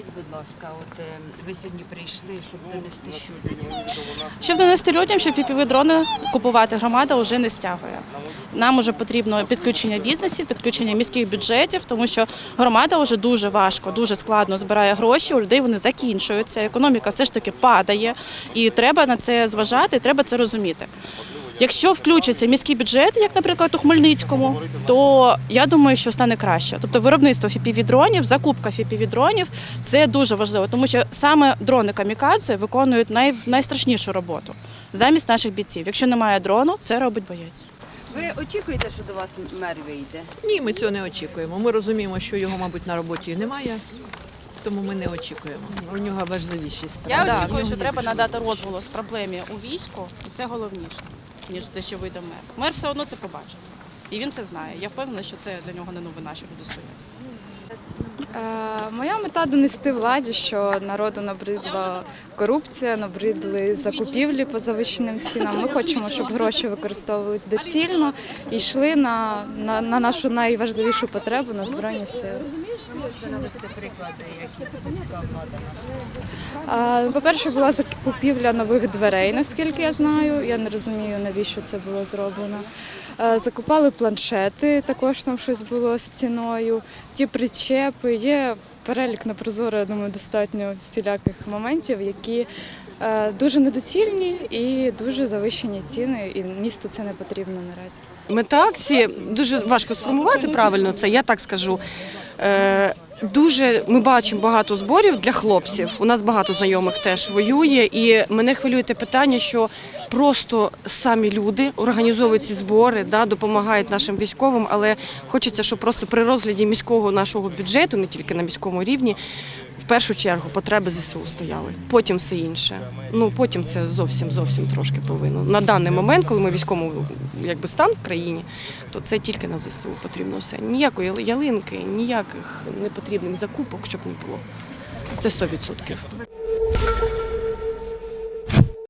Скажіть, будь ласка, от е, ви сьогодні прийшли, щоб донести що людям? Щоб донести людям, що FPV-дрони купувати громада вже не стягує. Нам вже потрібно підключення бізнесів, підключення міських бюджетів, тому що громада вже дуже важко, дуже складно збирає гроші. У людей вони закінчуються. Економіка все ж таки падає, і треба на це зважати, і треба це розуміти. Якщо включиться міський бюджет, як, наприклад, у Хмельницькому, то я думаю, що стане краще. Тобто виробництво FPV-дронів, закупка FPV-дронів – це дуже важливо, тому що саме дрони камікадзе виконують най, найстрашнішу роботу замість наших бійців. Якщо немає дрону, це робить боєць. Ви очікуєте, що до вас мер вийде? Ні, ми цього не очікуємо. Ми розуміємо, що його, мабуть, на роботі немає, тому ми не очікуємо. У нього важливіші справи. Я очікую, що треба надати розголос проблемі у війську, і це головніше, ніж те, що вийде мер. Мер все одно це побачить. І він це знає. Я впевнена, що це для нього не новина, що люди стоять. Е, Моя мета донести владі, що народу набридла корупція, набридли закупівлі по завищеним цінам. Ми хочемо, щоб гроші використовувались доцільно і йшли на, на, на нашу найважливішу потребу на збройні сили. Е, По-перше, була закупівля нових дверей, наскільки я знаю. Я не розумію, навіщо це було зроблено. Е, Закупали планшети, також там щось було з ціною. Ті причепи. Є перелік на прозоро, я думаю, достатньо всіляких моментів, які е, дуже недоцільні і дуже завищені ціни, і місту це не потрібно наразі. Мета акції дуже важко сформувати правильно це, я так скажу. Е, Дуже ми бачимо багато зборів для хлопців. У нас багато знайомих теж воює, і мене хвилює те питання, що просто самі люди організовують ці збори, да, допомагають нашим військовим, але хочеться, щоб просто при розгляді міського нашого бюджету, не тільки на міському рівні, в першу чергу потреби ЗСУ стояли. Потім все інше. Ну потім це зовсім зовсім трошки повинно. На даний момент, коли ми військовому якби стан в країні, то це тільки на ЗСУ потрібно все. Ніякої ялинки, ніяких непотрібних закупок, щоб не було. Це 100%.